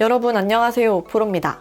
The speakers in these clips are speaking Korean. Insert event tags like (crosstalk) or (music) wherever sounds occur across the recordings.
여러분 안녕하세요 오프로입니다.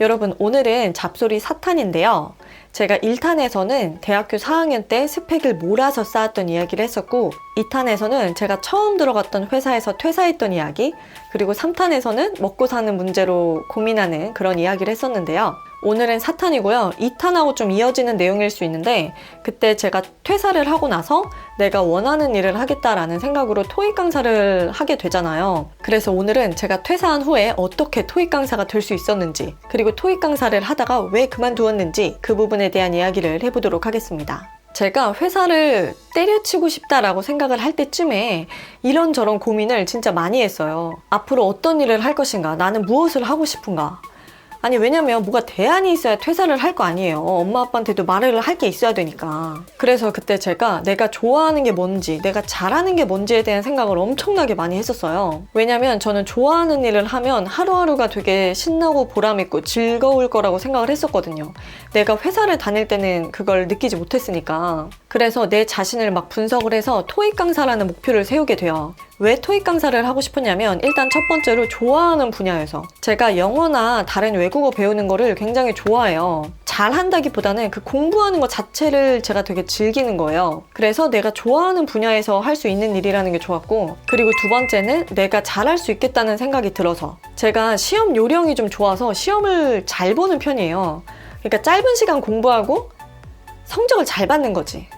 여러분 오늘은 잡소리 사탄인데요. 제가 1탄에서는 대학교 4학년 때 스펙을 몰아서 쌓았던 이야기를 했었고 2탄에서는 제가 처음 들어갔던 회사에서 퇴사했던 이야기 그리고 3탄에서는 먹고 사는 문제로 고민하는 그런 이야기를 했었는데요. 오늘은 4탄이고요. 2탄하고 좀 이어지는 내용일 수 있는데 그때 제가 퇴사를 하고 나서 내가 원하는 일을 하겠다라는 생각으로 토익 강사를 하게 되잖아요. 그래서 오늘은 제가 퇴사한 후에 어떻게 토익 강사가 될 수 있었는지 그리고 토익 강사를 하다가 왜 그만두었는지 그 부분에 대한 이야기를 해보도록 하겠습니다. 제가 회사를 때려치고 싶다라고 생각을 할 때쯤에 이런저런 고민을 진짜 많이 했어요. 앞으로 어떤 일을 할 것인가? 나는 무엇을 하고 싶은가? 아니 왜냐면 뭐가 대안이 있어야 퇴사를 할 거 아니에요. 엄마 아빠한테도 말을 할 게 있어야 되니까. 그래서 그때 제가 내가 좋아하는 게 뭔지 내가 잘하는 게 뭔지에 대한 생각을 엄청나게 많이 했었어요. 왜냐면 저는 좋아하는 일을 하면 하루하루가 되게 신나고 보람있고 즐거울 거라고 생각을 했었거든요. 내가 회사를 다닐 때는 그걸 느끼지 못했으니까. 그래서 내 자신을 막 분석을 해서 토익 강사라는 목표를 세우게 돼요 왜 토익 강사를 하고 싶었냐면 일단 첫 번째로 좋아하는 분야에서 제가 영어나 다른 외국어 배우는 거를 굉장히 좋아해요. 잘한다기보다는 그 공부하는 것 자체를 제가 되게 즐기는 거예요. 그래서 내가 좋아하는 분야에서 할 수 있는 일이라는 게 좋았고 그리고 두 번째는 내가 잘할 수 있겠다는 생각이 들어서 제가 시험 요령이 좀 좋아서 시험을 잘 보는 편이에요. 그러니까 짧은 시간 공부하고 성적을 잘 받는 거지.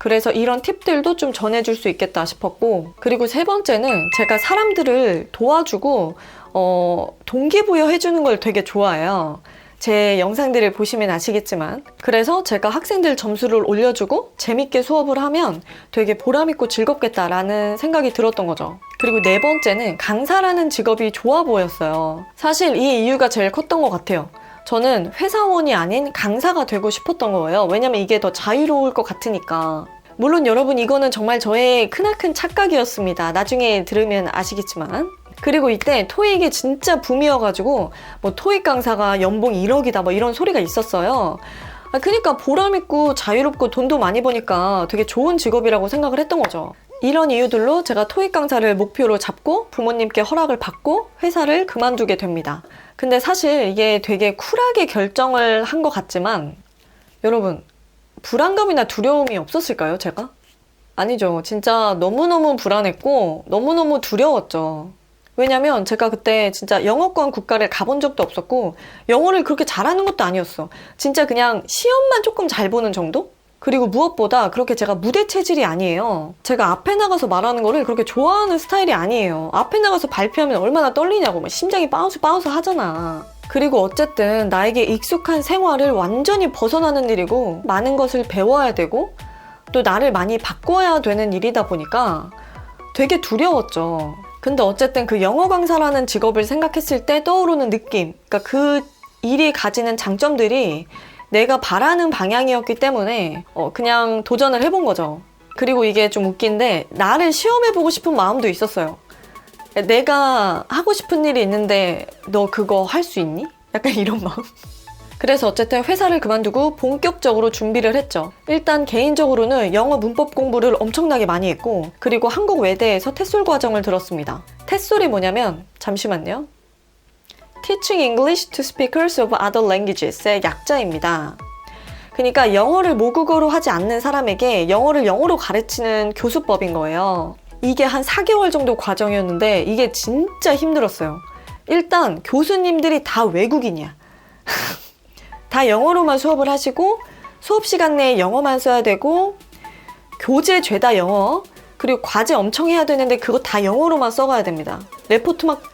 그래서 이런 팁들도 좀 전해줄 수 있겠다 싶었고 그리고 세 번째는 제가 사람들을 도와주고 어, 동기부여 해주는 걸 되게 좋아해요. 제 영상들을 보시면 아시겠지만 그래서 제가 학생들 점수를 올려주고 재밌게 수업을 하면 되게 보람있고 즐겁겠다라는 생각이 들었던 거죠. 그리고 네 번째는 강사라는 직업이 좋아 보였어요. 사실 이 이유가 제일 컸던 것 같아요. 저는 회사원이 아닌 강사가 되고 싶었던 거예요. 왜냐면 이게 더 자유로울 것 같으니까. 물론 여러분 이거는 정말 저의 크나큰 착각이었습니다. 나중에 들으면 아시겠지만. 그리고 이때 토익이 진짜 붐이어가지고 뭐 토익 강사가 연봉 1억이다 뭐 이런 소리가 있었어요. 아, 그러니까 보람 있고 자유롭고 돈도 많이 버니까 되게 좋은 직업이라고 생각을 했던 거죠. 이런 이유들로 제가 토익 강사를 목표로 잡고 부모님께 허락을 받고 회사를 그만두게 됩니다. 근데 사실 이게 되게 쿨하게 결정을 한 것 같지만 여러분 불안감이나 두려움이 없었을까요, 제가? 아니죠. 진짜 너무너무 불안했고 너무너무 두려웠죠. 왜냐면 제가 그때 진짜 영어권 국가를 가본 적도 없었고 영어를 그렇게 잘하는 것도 아니었어. 진짜 그냥 시험만 조금 잘 보는 정도? 그리고 무엇보다 그렇게 제가 무대 체질이 아니에요. 제가 앞에 나가서 말하는 거를 그렇게 좋아하는 스타일이 아니에요. 앞에 나가서 발표하면 얼마나 떨리냐고. 막 심장이 바운스 바운스 하잖아. 그리고 어쨌든 나에게 익숙한 생활을 완전히 벗어나는 일이고 많은 것을 배워야 되고 또 나를 많이 바꿔야 되는 일이다 보니까 되게 두려웠죠. 근데 어쨌든 그 영어 강사라는 직업을 생각했을 때 떠오르는 느낌, 그러니까 그 일이 가지는 장점들이 내가 바라는 방향이었기 때문에 어, 그냥 도전을 해본 거죠. 그리고 이게 좀 웃긴데 나를 시험해보고 싶은 마음도 있었어요. 내가 하고 싶은 일이 있는데 너 그거 할 수 있니? 약간 이런 (laughs) 마음. 그래서 어쨌든 회사를 그만두고 본격적으로 준비를 했죠. 일단 개인적으로는 영어 문법 공부를 엄청나게 많이 했고, 그리고 한국 외대에서 테솔 과정을 들었습니다. 테솔이 뭐냐면, 잠시만요. Teaching English to Speakers of Other Languages의 약자입니다. 그러니까 영어를 모국어로 하지 않는 사람에게 영어를 영어로 가르치는 교수법인 거예요. 이게 한 4개월 정도 과정이었는데 이게 진짜 힘들었어요. 일단 교수님들이 다 외국인이야. (laughs) 다 영어로만 수업을 하시고 수업 시간 내에 영어만 써야 되고 교재 죄다 영어 그리고 과제 엄청 해야 되는데 그거 다 영어로만 써가야 됩니다. 레포트 막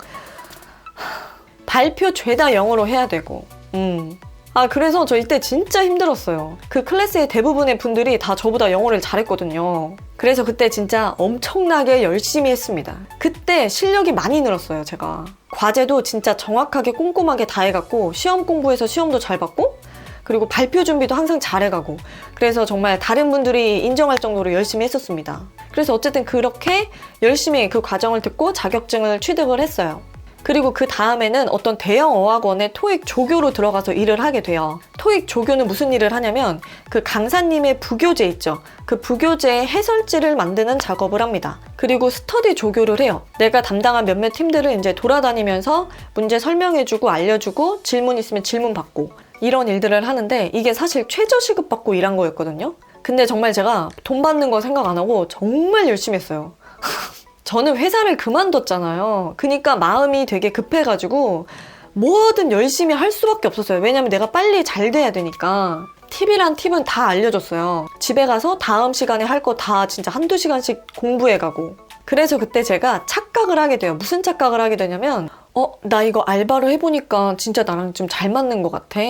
발표 죄다 영어로 해야 되고 음. 아 그래서 저 이때 진짜 힘들었어요. 그 클래스의 대부분의 분들이 다 저보다 영어를 잘했거든요. 그래서 그때 진짜 엄청나게 열심히 했습니다. 그때 실력이 많이 늘었어요, 제가. 과제도 진짜 정확하게 꼼꼼하게 다 해갖고 시험 공부해서 시험도 잘 받고 그리고 발표 준비도 항상 잘해가고 그래서 정말 다른 분들이 인정할 정도로 열심히 했었습니다. 그래서 어쨌든 그렇게 열심히 그 과정을 듣고 자격증을 취득을 했어요. 그리고 그 다음에는 어떤 대형 어학원의 토익 조교로 들어가서 일을 하게 돼요. 토익 조교는 무슨 일을 하냐면 그 강사님의 부교재 있죠. 그 부교재의 해설지를 만드는 작업을 합니다. 그리고 스터디 조교를 해요. 내가 담당한 몇몇 팀들을 이제 돌아다니면서 문제 설명해주고 알려주고 질문 있으면 질문 받고 이런 일들을 하는데 이게 사실 최저 시급 받고 일한 거였거든요. 근데 정말 제가 돈 받는 거 생각 안 하고 정말 열심히 했어요. (laughs) 저는 회사를 그만뒀잖아요. 그러니까 마음이 되게 급해가지고 뭐든 열심히 할 수밖에 없었어요. 왜냐면 내가 빨리 잘 돼야 되니까. 팁이란 팁은 다 알려줬어요. 집에 가서 다음 시간에 할 거 다 진짜 한두 시간씩 공부해가고. 그래서 그때 제가 착각을 하게 돼요. 무슨 착각을 하게 되냐면, 어, 나 이거 알바로 해보니까 진짜 나랑 좀 잘 맞는 것 같아.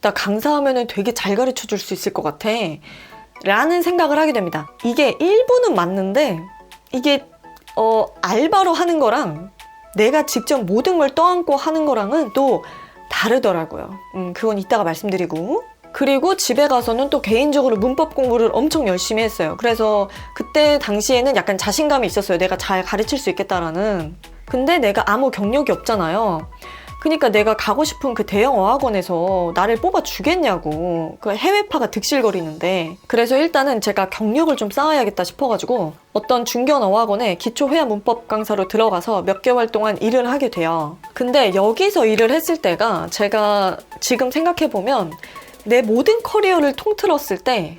나 강사하면은 되게 잘 가르쳐 줄 수 있을 것 같아. 라는 생각을 하게 됩니다. 이게 일부는 맞는데, 이게 어, 알바로 하는 거랑 내가 직접 모든 걸 떠안고 하는 거랑은 또 다르더라고요. 음, 그건 이따가 말씀드리고. 그리고 집에 가서는 또 개인적으로 문법 공부를 엄청 열심히 했어요. 그래서 그때 당시에는 약간 자신감이 있었어요. 내가 잘 가르칠 수 있겠다라는. 근데 내가 아무 경력이 없잖아요. 그러니까 내가 가고 싶은 그 대형 어학원에서 나를 뽑아 주겠냐고 그 해외파가 득실거리는데 그래서 일단은 제가 경력을 좀 쌓아야겠다 싶어가지고 어떤 중견 어학원에 기초 회화 문법 강사로 들어가서 몇 개월 동안 일을 하게 돼요. 근데 여기서 일을 했을 때가 제가 지금 생각해 보면 내 모든 커리어를 통틀었을 때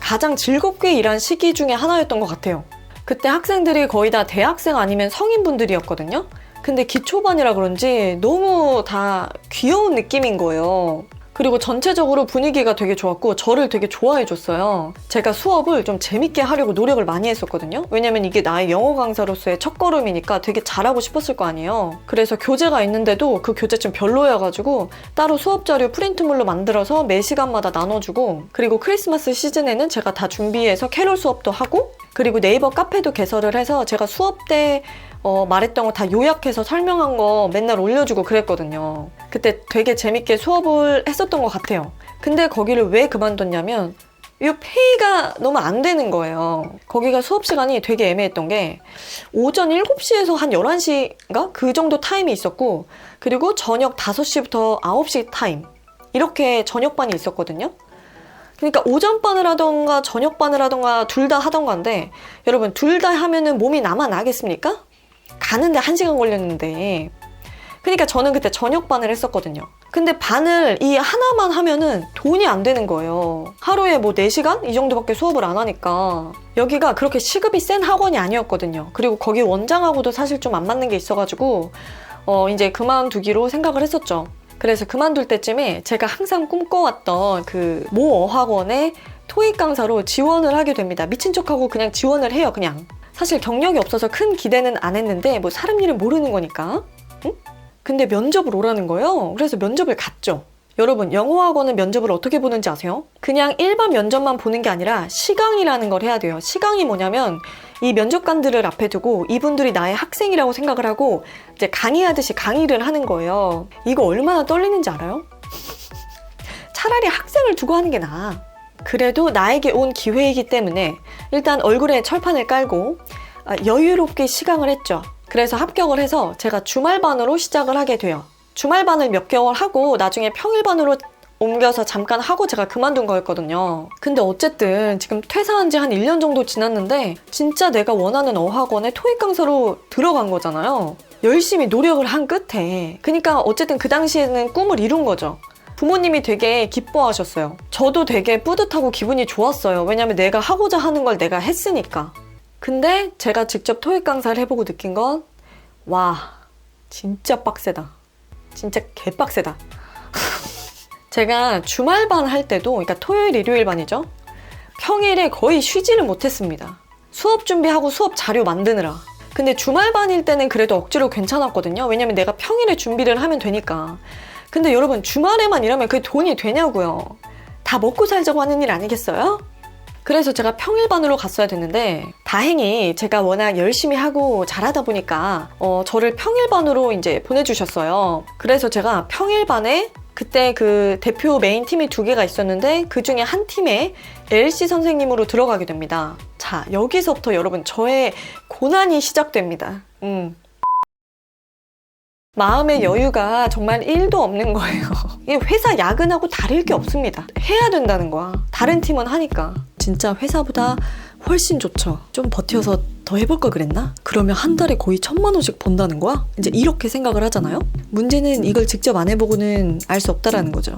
가장 즐겁게 일한 시기 중에 하나였던 것 같아요. 그때 학생들이 거의 다 대학생 아니면 성인분들이었거든요. 근데 기초반이라 그런지 너무 다 귀여운 느낌인 거예요. 그리고 전체적으로 분위기가 되게 좋았고 저를 되게 좋아해 줬어요. 제가 수업을 좀 재밌게 하려고 노력을 많이 했었거든요. 왜냐면 이게 나의 영어 강사로서의 첫걸음이니까 되게 잘하고 싶었을 거 아니에요. 그래서 교재가 있는데도 그 교재 좀 별로여가지고 따로 수업 자료 프린트물로 만들어서 매 시간마다 나눠주고 그리고 크리스마스 시즌에는 제가 다 준비해서 캐롤 수업도 하고 그리고 네이버 카페도 개설을 해서 제가 수업 때 어, 말했던 거 다 요약해서 설명한 거 맨날 올려주고 그랬거든요. 그때 되게 재밌게 수업을 했었던 것 같아요. 근데 거기를 왜 그만뒀냐면 이 페이가 너무 안 되는 거예요. 거기가 수업 시간이 되게 애매했던 게 오전 7시에서 한 11시인가? 그 정도 타임이 있었고 그리고 저녁 5시부터 9시 타임 이렇게 저녁반이 있었거든요. 그러니까 오전반을 하던가 저녁반을 하던가 둘 다 하던가인데 여러분 둘 다 하면은 몸이 남아 나겠습니까? 가는데 한 시간 걸렸는데 그러니까 저는 그때 저녁 반을 했었거든요. 근데 반을 이 하나만 하면은 돈이 안 되는 거예요. 하루에 뭐 4시간? 이 정도밖에 수업을 안 하니까. 여기가 그렇게 시급이 센 학원이 아니었거든요. 그리고 거기 원장하고도 사실 좀 안 맞는 게 있어가지고, 어, 이제 그만두기로 생각을 했었죠. 그래서 그만둘 때쯤에 제가 항상 꿈꿔왔던 그 모 어학원의 토익 강사로 지원을 하게 됩니다. 미친 척하고 그냥 지원을 해요, 그냥. 사실 경력이 없어서 큰 기대는 안 했는데 뭐 사람 일은 모르는 거니까. 응? 근데 면접을 오라는 거예요. 그래서 면접을 갔죠. 여러분, 영어학원은 면접을 어떻게 보는지 아세요? 그냥 일반 면접만 보는 게 아니라 시강이라는 걸 해야 돼요. 시강이 뭐냐면 이 면접관들을 앞에 두고 이분들이 나의 학생이라고 생각을 하고 이제 강의하듯이 강의를 하는 거예요. 이거 얼마나 떨리는지 알아요? (laughs) 차라리 학생을 두고 하는 게 나아. 그래도 나에게 온 기회이기 때문에 일단 얼굴에 철판을 깔고 아, 여유롭게 시강을 했죠. 그래서 합격을 해서 제가 주말반으로 시작을 하게 돼요. 주말반을 몇 개월 하고 나중에 평일반으로 옮겨서 잠깐 하고 제가 그만둔 거였거든요. 근데 어쨌든 지금 퇴사한 지 한 1년 정도 지났는데 진짜 내가 원하는 어학원에 토익 강사로 들어간 거잖아요. 열심히 노력을 한 끝에. 그러니까 어쨌든 그 당시에는 꿈을 이룬 거죠. 부모님이 되게 기뻐하셨어요. 저도 되게 뿌듯하고 기분이 좋았어요. 왜냐면 내가 하고자 하는 걸 내가 했으니까. 근데 제가 직접 토익 강사를 해보고 느낀 건, 와, 진짜 빡세다. 진짜 개빡세다. 제가 주말반 할 때도, 그러니까 토요일, 일요일 반이죠. 평일에 거의 쉬지를 못했습니다. 수업 준비하고 수업 자료 만드느라. 근데 주말반일 때는 그래도 억지로 괜찮았거든요. 왜냐면 내가 평일에 준비를 하면 되니까. 근데 여러분, 주말에만 일하면 그게 돈이 되냐고요. 다 먹고 살자고 하는 일 아니겠어요? 그래서 제가 평일반으로 갔어야 됐는데 다행히 제가 워낙 열심히 하고 잘하다 보니까 어, 저를 평일반으로 이제 보내주셨어요. 그래서 제가 평일반에 그때 그 대표 메인 팀이 두 개가 있었는데 그 중에 한 팀에 LC 선생님으로 들어가게 됩니다. 자, 여기서부터 여러분 저의 고난이 시작됩니다. 음. 마음의 여유가 정말 1도 없는 거예요. (laughs) 이게 회사 야근하고 다를 게 없습니다. 해야 된다는 거야. 다른 팀은 하니까. 진짜 회사보다 훨씬 좋죠. 좀 버텨서 더 해볼 걸 그랬나? 그러면 한 달에 거의 천만 원씩 번다는 거야? 이제 이렇게 생각을 하잖아요? 문제는 이걸 직접 안 해보고는 알 수 없다라는 거죠.